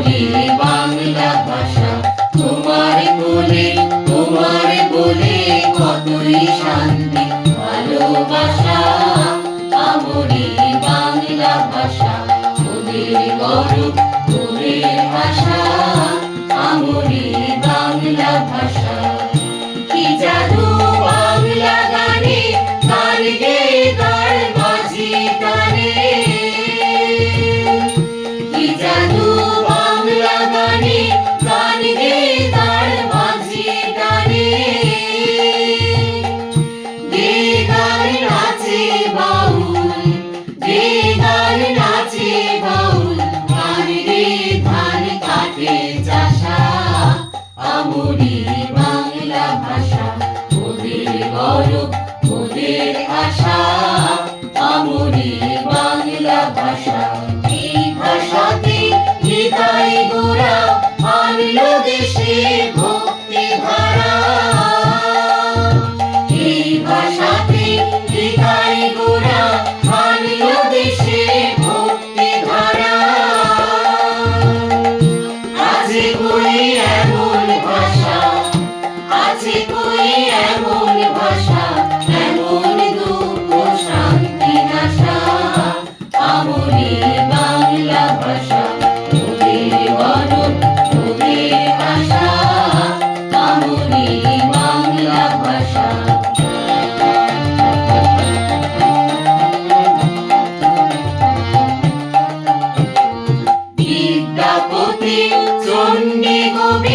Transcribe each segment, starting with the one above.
আমরি বাংলা ভাষা। তোমার বলে তোমার বলে কতই শান্তি। ভালোবাসা, আমরি বাংলা ভাষা। তোদের গরব তোদের ভাষা নাচে বাউল গান নাচে বাউল ধান কাটে চাষা। আমরি বাংলা ভাষা, ওদের গৌরব, ওদের আশা। আমরি বাংলা ভাষা, এই ভাষাতে গোড়া আনলো দেশে গোড়া আনলো দেশে ভক্তি ভাষা আছে কই এমন ভাষা?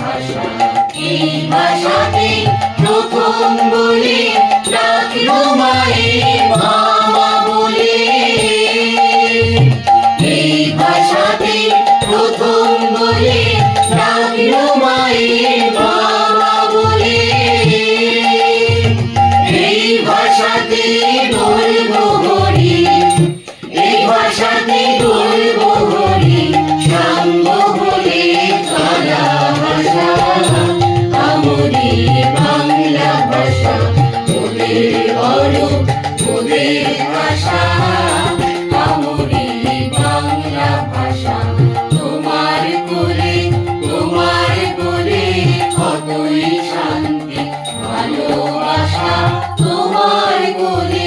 ভাষা এই ভাষাতে প্রথম বলে ভাষা ওদের গরব ওদের ভাষা আমরি বাংলা ভাষা। তোমার কোলে তোমার কোলে, কতই শান্তি, ভালোবাসা তোমার কোলে।